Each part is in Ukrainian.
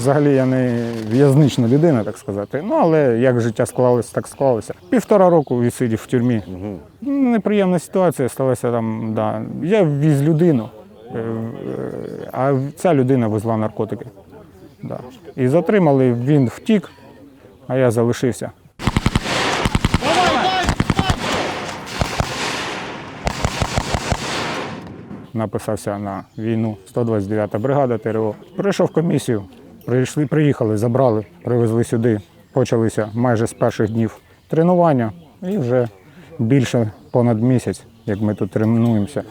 Взагалі я не в'язнична людина, так сказати. Ну але як життя склалося, так склалося. Півтора року відсидів в тюрмі. Неприємна ситуація сталася там. Да. Я ввіз людину, е, е, а ця людина везла наркотики. Да. І затримали, він втік, а я залишився. Написався на війну 129-та бригада ТРО. Прийшов комісію, прийшли, приїхали, забрали, привезли сюди. Почалися майже з перших днів тренування і вже більше понад місяць, як ми тут тренуємося.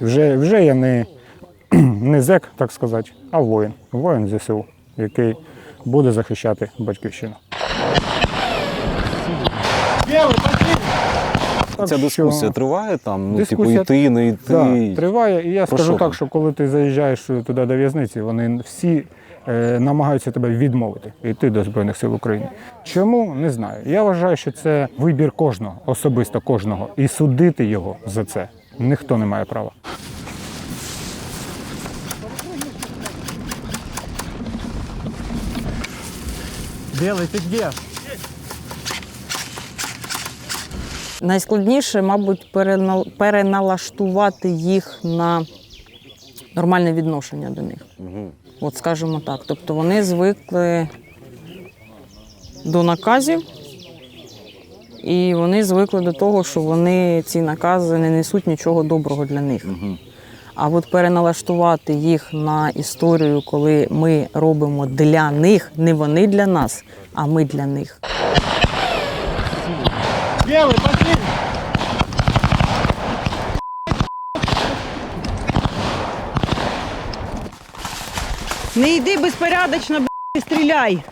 Вже, вже я не, не зек, так сказати, а воїн. Воїн ЗСУ, який буде захищати батьківщину. Ця що- дискусія триває там, ну, Дискусія- типу, йти, не йти. Да, триває. І я Про скажу що так, що коли ти заїжджаєш туди до в'язниці, вони всі е, намагаються тебе відмовити йти до Збройних сил України. Чому не знаю. Я вважаю, що це вибір кожного, особисто кожного. І судити його за це ніхто не має права. Белый, ты где? Найскладніше, мабуть, перенал- переналаштувати їх на нормальне відношення до них. От скажімо так. Тобто вони звикли до наказів, і вони звикли до того, що вони ці накази не несуть нічого доброго для них. А от переналаштувати їх на історію, коли ми робимо для них, не вони для нас, а ми для них. Белый, пошли! Не йди безпорядочно, б**, і стріляй.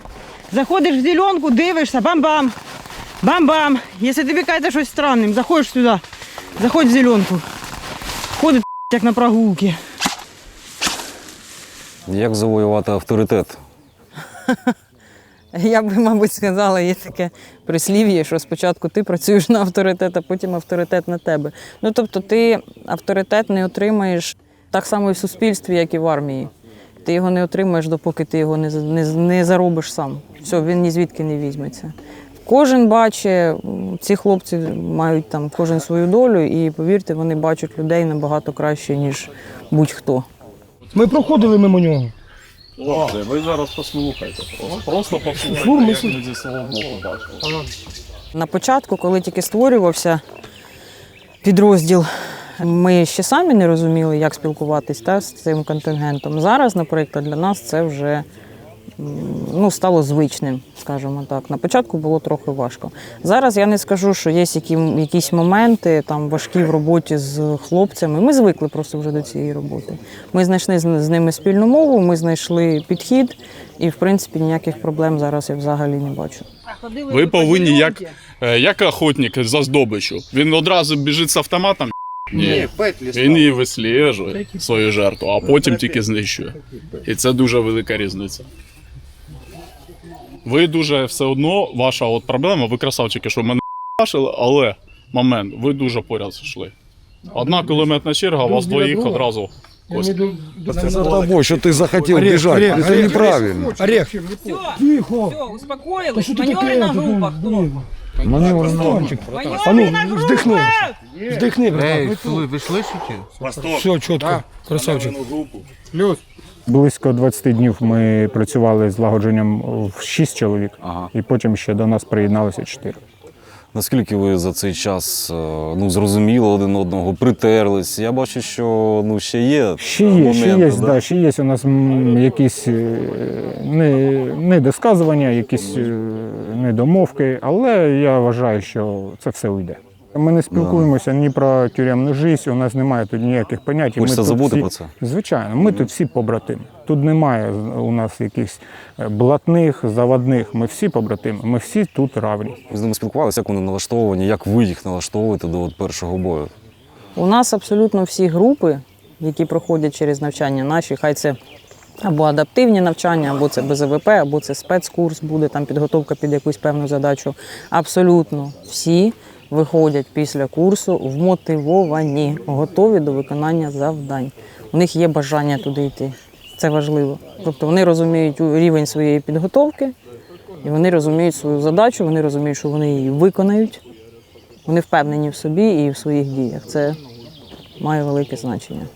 Заходиш в зеленку, дивишся, бам-бам. Бам-бам. Якщо тобі кажеться щось странним, заходиш сюди. Заходь в зеленку. Ходить як на прогулки. Як завоювати авторитет? Я би, мабуть, сказала, є таке прислів'я, що спочатку ти працюєш на авторитет, а потім авторитет на тебе. Ну тобто, ти авторитет не отримаєш так само і в суспільстві, як і в армії. Ти його не отримаєш, допоки ти його не, не, не заробиш сам. Все, він ні звідки не візьметься. Кожен бачить, ці хлопці мають там кожен свою долю, і повірте, вони бачать людей набагато краще, ніж будь-хто. Ми проходили мимо нього. Хлопці, ви зараз послухайте. Просто послухайте, як ми зі свого боку. На початку, коли тільки створювався підрозділ, ми ще самі не розуміли, як спілкуватись та, з цим контингентом. Зараз, наприклад, для нас це вже ну, стало звичним, скажімо так. На початку було трохи важко. Зараз я не скажу, що є які, якісь моменти там важкі в роботі з хлопцями. Ми звикли просто вже до цієї роботи. Ми знайшли з, з ними спільну мову, ми знайшли підхід, і в принципі ніяких проблем зараз я взагалі не бачу. Ви повинні як, е, як охотник за здобичу. Він одразу біжить з автоматом. Ні, він її висліджує свою жертву, а потім тільки знищує. І це дуже велика різниця. Ви дуже все одно, ваша от проблема, ви красавчики, що мене бачили, але момент, ви дуже поряд йшли. Одна кулеметна черга, вас двоїх одразу. Кость. Это за тобой, что ты захотел Орех, бежать. орех, это орех. неправильно. Орех. Тихо. Все, успокоїлись. Что ты такое? на групах. Маневр Стончик. А ну, вздихни. Вздихни, братан. Все, чітко. Красавчик. Близько 20 днів ми працювали з злагодженням в 6 чоловік, Ага. і потім ще до нас приєдналося 4. Наскільки ви за цей час е, ну, зрозуміли один одного, притерлись? Я бачу, що ну, ще є. Ще є, ще є, да? да, ще є у нас м, якісь е, не, недосказування, якісь е, недомовки, але я вважаю, що це все уйде. Ми не спілкуємося ні про тюремну життя, у нас немає тут ніяких понять. Хочеться забути всі- про це? Звичайно, ми тут всі побратими. Тут немає у нас якихось е, блатних, заводних. Ми всі побратими, ми всі тут равні. Ви з ними спілкувалися, як вони налаштовані, як ви їх налаштовуєте до от першого бою? У нас абсолютно всі групи, які проходять через навчання наші, хай це або адаптивні навчання, або це БЗВП, або це спецкурс, буде там підготовка під якусь певну задачу. Абсолютно всі виходять після курсу вмотивовані, готові до виконання завдань. У них є бажання туди йти. Це важливо. Тобто вони розуміють рівень своєї підготовки, і вони розуміють свою задачу, вони розуміють, що вони її виконають. Вони впевнені в собі і в своїх діях. Це має велике значення.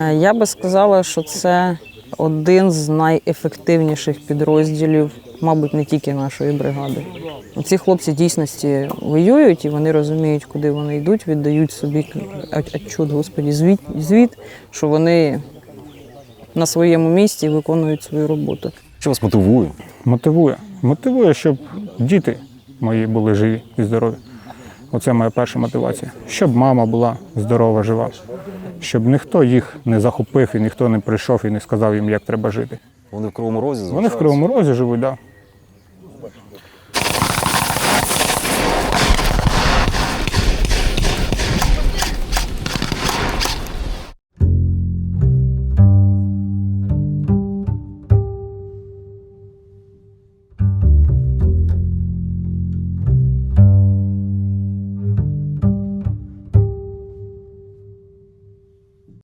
Е, Я би сказала, що це один з найефективніших підрозділів, мабуть, не тільки нашої бригади. Ці хлопці дійсності воюють і вони розуміють, куди вони йдуть, віддають собі отчут, господі, звіт, звіт, що вони на своєму місці виконують свою роботу. Що вас мотивує? Мотивує. Мотивує, щоб діти мої були живі і здорові. Оце моя перша мотивація. Щоб мама була здорова, жива, щоб ніхто їх не захопив і ніхто не прийшов і не сказав їм, як треба жити. Вони в Кривому Розі Вони в? Кривому Розі живуть, так. Да. Thank you.